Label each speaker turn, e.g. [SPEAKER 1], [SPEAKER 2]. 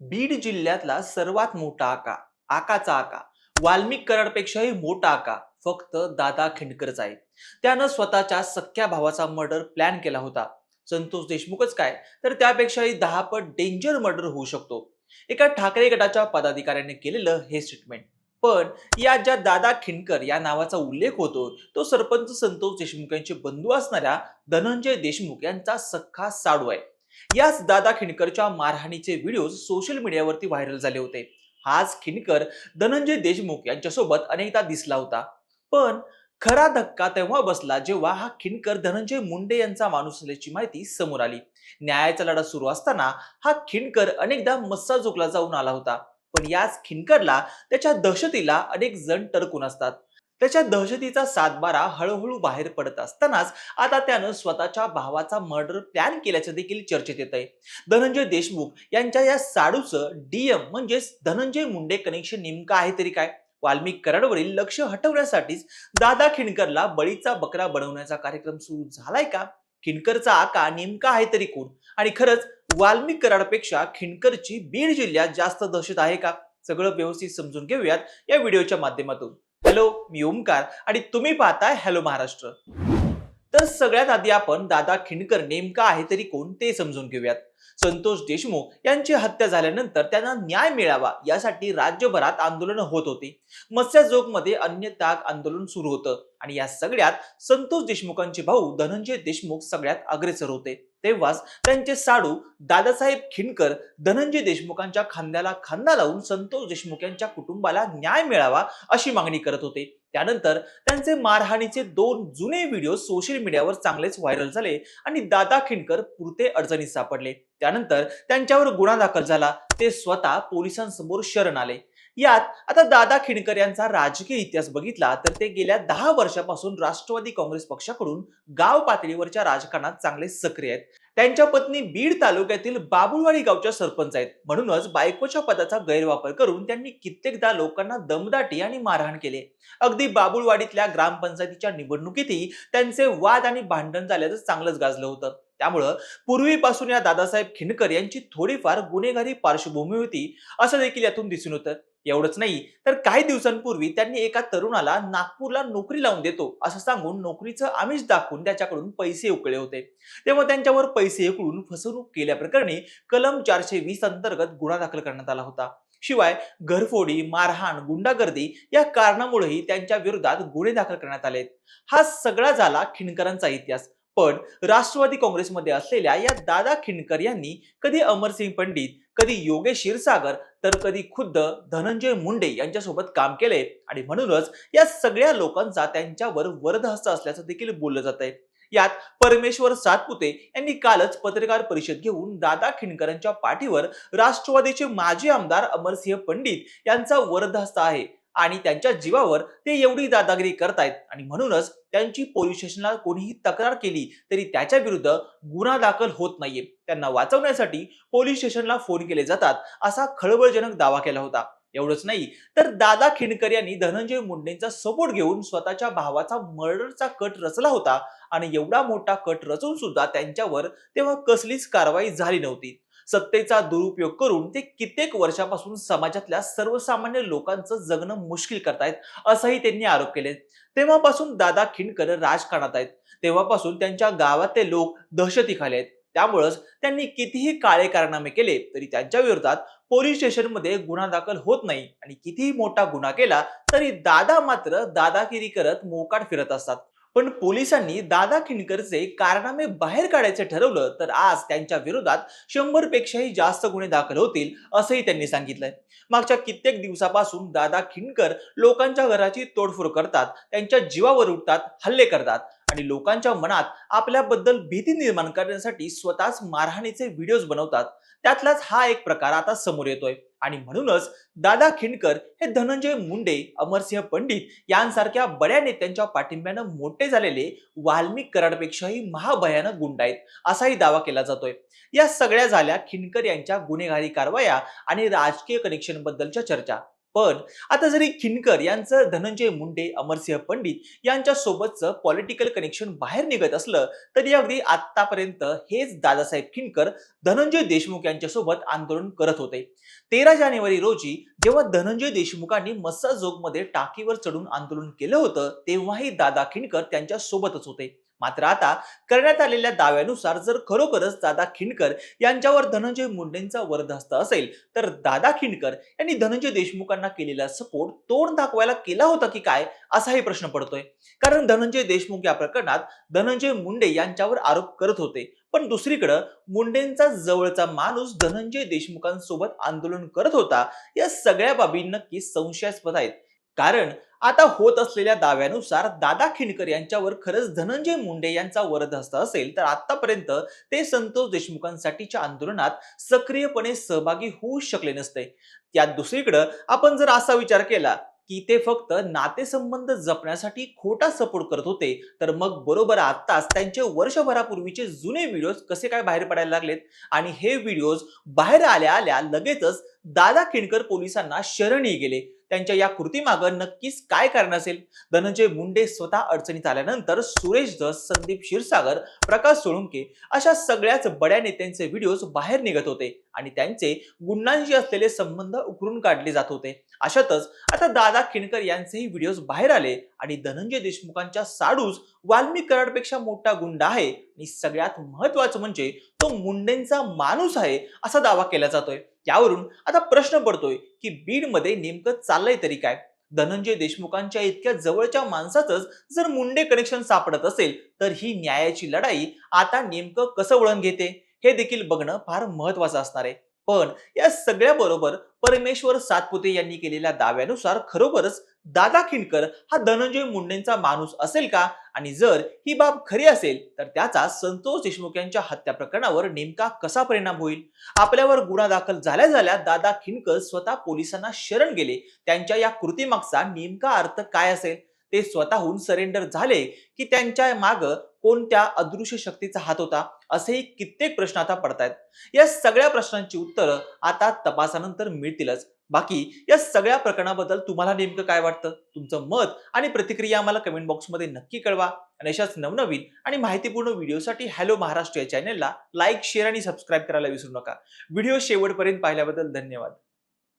[SPEAKER 1] बीड जिल्ह्यातला सर्वात मोठा आका आकाचा आका. वाल्मिक कराडपेक्षाही मोठा आका. फक्त दादा खिंडकरच आहे. त्यानं स्वतःच्या सख्या भावाचा मर्डर प्लॅन केला होता. संतोष देशमुखच काय? तर त्यापेक्षाही दहा पट डेंजर मर्डर होऊ शकतो. एका ठाकरे गटाच्या पदाधिकाऱ्याने केलेलं हे स्टेटमेंट पण या ज्या दादा खिंडकर या नावाचा उल्लेख होतो तो सरपंच संतोष देशमुख यांचे बंधू असणाऱ्या धनंजय देशमुख यांचा सख्खा साडू आहे. याच दादा खिणकरच्या मारहाणीचे व्हिडिओ सोशल मीडियावरती व्हायरल झाले होते. हाच खिणकर धनंजय देशमुख यांच्यासोबत अनेकदा दिसला होता. पण खरा धक्का तेव्हा बसला जेव्हा हा खिणकर धनंजय मुंडे यांचा माणूस असल्याची माहिती समोर आली. न्यायाचा लढा सुरू असताना हा खिणकर अनेकदा मस्सा जोकला जाऊन आला होता. पण याच खिणकरला त्याच्या दहशतीला अनेक जण टरकून असतात. त्याच्या दहशतीचा सातबारा हळूहळू बाहेर पडत असतानाच आता त्यानं स्वतःच्या भावाचा मर्डर प्लॅन केल्याचं देखील चर्चेत येत आहे धनंजय देशमुख यांच्या या साडूचं डीएम म्हणजेच धनंजय मुंडे कनेक्शन नेमकं आहे तरी काय? वाल्मिक कराडवरील लक्ष हटवण्यासाठीच दादा खिणकरला बळीचा बकरा बनवण्याचा कार्यक्रम सुरू झालाय का? खिणकरचा आका नेमका आहे तरी कोण? आणि खरंच वाल्मिक कराडपेक्षा खिणकरची बीड जिल्ह्यात जास्त दहशत आहे का? सगळं व्यवस्थित समजून घेऊयात या व्हिडिओच्या माध्यमातून. हॅलो मी ओमकार आणि तुम्ही पाहताय हॅलो महाराष्ट्र. तर सगळ्यात आधी आपण दादा खिंडकर नेमका आहे तरी कोण ते समजून घेऊयात. संतोष देशमुख यांची हत्या झाल्यानंतर त्यांना न्याय मिळावा यासाठी राज्यभरात आंदोलन होत होती. मत्स्यजोगमध्ये अन्य ताग आंदोलन सुरू होतं आणि या सगळ्यात संतोष देशमुखांचे भाऊ धनंजय देशमुख सगळ्यात अग्रेसर होते. तेव्हाच त्यांचे साडू दादासाहेब खिंडकर धनंजय देशमुखांच्या खांद्याला खांदा लावून संतोष देशमुख यांच्या कुटुंबाला न्याय मिळावा अशी मागणी करत होते. त्यानंतर त्यांचे मारहाणीचे दोन जुने व्हिडिओ सोशल मीडियावर चांगलेच व्हायरल झाले आणि दादा खिंडकर पुरते अडचणीत सापडले. त्यानंतर त्यांच्यावर गुन्हा दाखल झाला. ते स्वतः पोलिसांसमोर शरण आले. यात आता दादा खिंडकर यांचा राजकीय इतिहास बघितला तर ते गेल्या दहा वर्षापासून राष्ट्रवादी काँग्रेस पक्षाकडून गाव पातळीवरच्या राजकारणात चांगले सक्रिय आहेत. त्यांच्या पत्नी बीड तालुक्यातील बाबुळवाडी गावच्या सरपंच आहेत. म्हणूनच बायकोच्या पदाचा गैरवापर करून त्यांनी कित्येकदा लोकांना दमदाटी आणि मारहाण केले. अगदी बाबुळवाडीतल्या ग्रामपंचायतीच्या निवडणुकीतही त्यांचे वाद आणि भांडण झाल्याचं चांगलंच गाजलं होतं. त्यामुळं पूर्वीपासून या दादासाहेब खिंडकर यांची थोडीफार गुन्हेगारी पार्श्वभूमी होती असं देखील यातून दिसून होतं एवढंच नाही. तर काही दिवसांपूर्वी त्यांनी एका तरुणाला नागपूरला नोकरी लावून देतो असं सांगून नोकरीचं आमिष दाखवून त्याच्याकडून पैसे उकळे होते. तेव्हा त्यांच्यावर पैसे उकळून फसवणूक केल्याप्रकरणी कलम चारशे वीस अंतर्गत गुन्हा दाखल करण्यात आला होता. शिवाय घरफोडी मारहाण गुंडागर्दी या कारणामुळेही त्यांच्या विरोधात गुन्हे दाखल करण्यात आले हा सगळा झाला खिणकरांचा इतिहास. पण राष्ट्रवादी काँग्रेसमध्ये असलेल्या या दादा खिंडकर यांनी कधी अमरसिंग पंडित कधी योगेश क्षीरसागर तर कधी खुद्द धनंजय मुंडे यांच्यासोबत काम केले. आणि म्हणूनच या सगळ्या लोकांचा त्यांच्यावर वरदहस्त असल्याचं देखील बोललं जात आहे यात परमेश्वर सातपुते यांनी कालच पत्रकार परिषद घेऊन दादा खिंडकरांच्या पाठीवर राष्ट्रवादीचे माजी आमदार अमरसिंह पंडित यांचा वरदहस्त आहे. आणि त्यांच्या जीवावर ते एवढी दादागिरी करतायत. आणि म्हणूनच त्यांची पोलीस स्टेशनला कोणीही तक्रार केली तरी त्याच्या विरुद्ध गुन्हा दाखल होत नाहीये. त्यांना वाचवण्यासाठी पोलीस स्टेशनला फोन केले जातात असा खळबळजनक दावा केला होता. एवढंच नाही तर दादा खिंडकर यांनी धनंजय मुंडेंचा सपोर्ट घेऊन स्वतःच्या भावाचा मर्डरचा कट रचला होता. आणि एवढा मोठा कट रचून सुद्धा त्यांच्यावर तेव्हा कसलीच कारवाई झाली नव्हती. सत्तेचा दुरुपयोग करून ते कित्येक वर्षापासून समाजातल्या सर्वसामान्य लोकांचं जगणं मुश्किल करतायत असंही त्यांनी आरोप केले. तेव्हापासून दादा खिंडकर राजकारणात आहेत. तेव्हापासून त्यांच्या गावातले लोक दहशतीखाली आहेत. त्यामुळंच त्यांनी कितीही काळे कारनामे केले तरी त्यांच्या विरोधात पोलीस स्टेशनमध्ये गुन्हा दाखल होत नाही. आणि कितीही मोठा गुन्हा केला तरी दादा मात्र दादागिरी करत मोकाट फिरत असतात. पण पोलिसांनी दादा खिंडकरचे कारनामे बाहेर काढायचे ठरवलं तर आज त्यांच्या विरोधात शंभर पेक्षाही जास्त गुन्हे दाखल होतील असंही त्यांनी सांगितलंय. मागच्या कित्येक दिवसापासून दादा खिंडकर लोकांच्या घराची तोडफोड करतात त्यांच्या जीवावर उठतात हल्ले करतात आणि लोकांच्या मनात आपल्याबद्दल भीती निर्माण करण्यासाठी स्वतःच मारहाणीचे व्हिडिओज बनवतात. त्यातलाच हा एक प्रकार आता समोर येतोय. आणि म्हणूनच दादा खिंडकर हे धनंजय मुंडे अमरसिंह पंडित यांसारख्या बड्या नेत्यांच्या पाठिंब्यानं मोठे झालेले वाल्मिक कराडपेक्षाही महाभयानक गुंड आहेत असाही दावा केला जातोय. या सगळ्या झाल्या खिंडकर यांच्या गुन्हेगारी कारवाया आणि राजकीय कनेक्शन बद्दलच्या चर्चा. पण आता जरी खिनकर यांचं धनंजय मुंडे अमरसिंह पंडित यांच्या सोबतचं पॉलिटिकल कनेक्शन बाहेर निघत असलं तरी अगदी आतापर्यंत हेच दादासाहेब खिनकर धनंजय देशमुख यांच्यासोबत आंदोलन करत होते. तेरा जानेवारी रोजी जेव्हा धनंजय देशमुखांनी मस्साजोगमध्ये टाकीवर चढून आंदोलन केलं होतं तेव्हाही दादा खिनकर त्यांच्या सोबतच होते. मात्र आता करण्यात आलेल्या दाव्यानुसार जर खरोखरच दादा खिंडकर यांच्यावर धनंजय मुंडेंचा वरदहस्त असेल तर दादा खिंडकर यांनी धनंजय देशमुखांना केलेला सपोर्ट तोंड दाखवायला केला होता की काय असाही प्रश्न पडतोय. कारण धनंजय देशमुख या प्रकरणात धनंजय मुंडे यांच्यावर आरोप करत होते. पण दुसरीकडं मुंडेंचा जवळचा माणूस धनंजय देशमुखांसोबत आंदोलन करत होता या सगळ्या बाबी नक्की संशयास्पद आहेत. कारण आता होत असलेल्या दाव्यानुसार दादा खिणकर यांच्यावर खरंच धनंजय मुंडे यांचा वरदहस्त असेल तर आतापर्यंत ते संतोष देशमुखांसाठीच्या आंदोलनात सक्रियपणे सहभागी होऊ शकले नसते. त्यात दुसरीकडं आपण जर असा विचार केला की ते फक्त नातेसंबंध जपण्यासाठी खोटा सपोर्ट करत होते तर मग बरोबर आत्ताच त्यांचे वर्षभरापूर्वीचे जुने व्हिडिओज कसे काय बाहेर पडायला लागलेत? आणि हे व्हिडिओज बाहेर आल्या आल्या लगेचच दादा खिणकर पोलिसांना शरणी गेले. त्यांच्या या कृतीमागं नक्कीच काय कारण असेल? धनंजय मुंडे स्वतः अडचणीत आल्यानंतर सुरेश धस संदीप क्षीरसागर प्रकाश सोळुंके अशा सगळ्याच बड्या नेत्यांचे व्हिडिओज बाहेर निघत होते. आणि त्यांचे गुंडांशी असलेले संबंध उकरून काढले जात होते. अशातच आता दादा खिणकर यांचेही व्हिडिओज बाहेर आले आणि धनंजय देशमुखांच्या साडूस वाल्मी कराडपेक्षा मोठा गुंड आहे आणि सगळ्यात महत्वाचं म्हणजे तो मुंडेंचा माणूस आहे असा दावा केला जातोय. त्यावरून आता प्रश्न पडतोय की बीडमध्ये नेमकं चाललंय तरी काय? धनंजय देशमुखांच्या इतक्या जवळच्या माणसाचंच जर मुंडे कनेक्शन सापडत असेल तर ही न्यायाची लढाई आता नेमकं कसं वळण घेते? हे देखील बघणं फार महत्वाचं असणार आहे. पण या सगळ्या बरोबर परमेश्वर सातपुते यांनी केलेल्या दाव्यानुसार खरोखरच दादा खिंडकर हा धनंजय मुंडेंचा माणूस असेल का? आणि जर ही बाब खरी असेल तर त्याचा संतोष देशमुख यांच्या हत्या प्रकरणावर नेमका कसा परिणाम होईल? आपल्यावर गुन्हा दाखल झाल्या झाल्या दादा खिंडकर स्वतः पोलिसांना शरण गेले. त्यांच्या या कृतीमागचा नेमका अर्थ काय असेल? ते स्वतःहून सरेंडर झाले की त्यांच्या माग कोणत्या अदृश्य शक्तीचा हात होता असेही कित्येक प्रश्न आता पडतायत. या सगळ्या प्रश्नांची उत्तरं आता तपासानंतर मिळतीलच. बाकी या सगळ्या प्रकरणाबद्दल तुम्हाला नेमकं काय वाटतं? तुमचं मत आणि प्रतिक्रिया आम्हाला कमेंट बॉक्समध्ये नक्की कळवा. आणि अशाच नवनवीन आणि माहितीपूर्ण व्हिडिओसाठी हॅलो महाराष्ट्र या चॅनलला लाईक शेअर आणि सबस्क्राईब करायला विसरू नका. व्हिडिओ शेवटपर्यंत पाहिल्याबद्दल धन्यवाद.